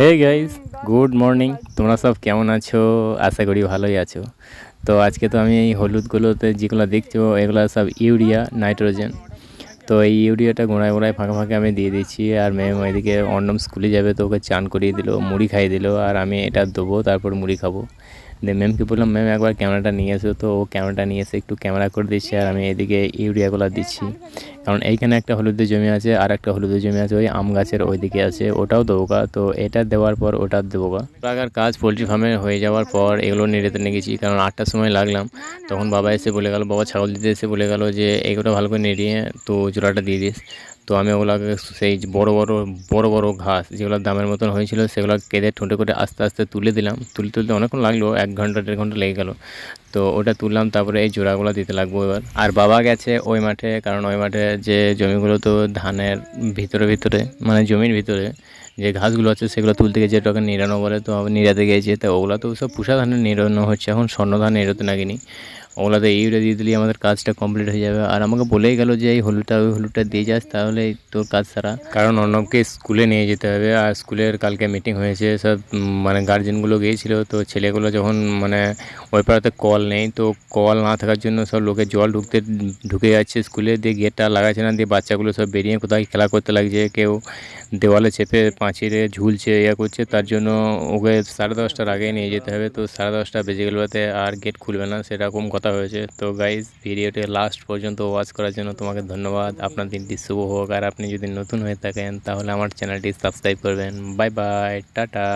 Hey guys good morning তোমরা সব কেমন আছো? আশা করি ভালোই আছো। তো আজকে তো আমি এই হলুদগুলোতে যেগুলো দেখছ, এগুলো সব ইউরিয়া, নাইট্রোজেন। তো এই ইউরিয়াটা গোড়ায় গোড়ায় ফাঁকা ফাঁকা আমি দিয়ে দিচ্ছি আর ম্যাম এদিকে অন্যম স্কুলে যাবে তো ওকে চান করিয়ে দিল, মুড়ি খাইয়ে দিল আর আমি এটা দেবো তারপর মুড়ি খাব। দিয়ে ম্যামকে বললাম ম্যাম একবার ক্যামেরাটা নিয়ে এসো। তো ও ক্যামেরাটা নিয়ে এসে একটু ক্যামেরা করে দিচ্ছে আর আমি এদিকে ইউরিয়াগুলো দিচ্ছি। কারণ এইখানে একটা হলুদের জমি আছে, আর একটা হলুদের জমি আছে, ওই আম গাছের ওইদিকে আছে, ওটাও দেবো গা তো এটা দেওয়ার পর ওটা দেবো গা লাগার কাজ পোলট্রি ফার্মে হয়ে যাওয়ার পর এগুলো নিড়েতে নিয়ে গেছি কারণ আটটার সময় লাগলাম। তখন বাবা এসে বলে গেল, বাবা ছাগল দিতে এসে বলে গেল যে, এগুলো ভালো করে নেড়িয়ে তো জোড়াটা দিয়ে দিস। তো আমি ওগুলোকে সেই বড় বড় বড় বড় ঘাস যেগুলো দামের মতন হয়েছিল, সেগুলো কেঁদে ঠোঁটে করে আস্তে আস্তে তুলে দিলাম। তুলে তুলতে অনেকক্ষণ লাগল, এক ঘণ্টা, দেড় ঘণ্টা লেগে গেল। তো ওটা তুললাম, তারপরে এই জোড়াগুলো দিতে লাগবো এবার। আর বাবা গেছে ওই মাঠে, কারণ ওই মাঠে যে জমিগুলো তো ধানের ভিতরে ভিতরে মানে জমির ভিতরে যে ঘাসগুলো আছে সেগুলো তুলতে গিয়ে যেটাকে নিড়ানো বলে, তো নিড়াতে গিয়েছে, তো ওগুলো তো সব পুষা ধানের নিড়ানো হচ্ছে, এখন স্বর্ণ ধান নিরোতে নাকিনি ওগুলোতে ইউরিয়া দিয়ে দিলেই আমাদের কাজটা কমপ্লিট হয়ে যাবে। আর আমাকে বলেই গেল যে, এই হলুদটা, ওই হলুদটা দিয়ে যাস, তাহলে তোর কাজ সারা। কারণ অর্ণবকে স্কুলে নিয়ে যেতে হবে, আর স্কুলের কালকে মিটিং হয়েছে, সব মানে গার্জেনগুলো গিয়েছিল, তো ছেলেগুলো যখন মানে ওই পাড়াতে কল নেই, তো কল না থাকার জন্য সব লোকে জল ঢুকতে, ঢুকে যাচ্ছে স্কুলে, দিয়ে গেটটা লাগাচ্ছে না, দিয়ে বাচ্চাগুলো সব বেরিয়ে কোথায় খেলা করতে লাগছে, কেউ দেওয়ালে চেপে পাঁচিরে ঝুলছে, ইয়া করছে, তার জন্য ওকে সাড়ে দশটার আগে নিয়ে যেতে হবে, তো সাড়ে দশটা বেজে গেলতে আর গেট খুলবে না, সেরকম কথা হয়েছে। তো গাইজ ভিডিওটি লাস্ট পর্যন্ত ওয়াচ করার জন্য তোমাকে ধন্যবাদ। আপনার দিনটি শুভ হোক। আর আপনি যদি নতুন হয়ে থাকেন, তাহলে আমার চ্যানেলটি সাবস্ক্রাইব করবেন। Bye bye tata.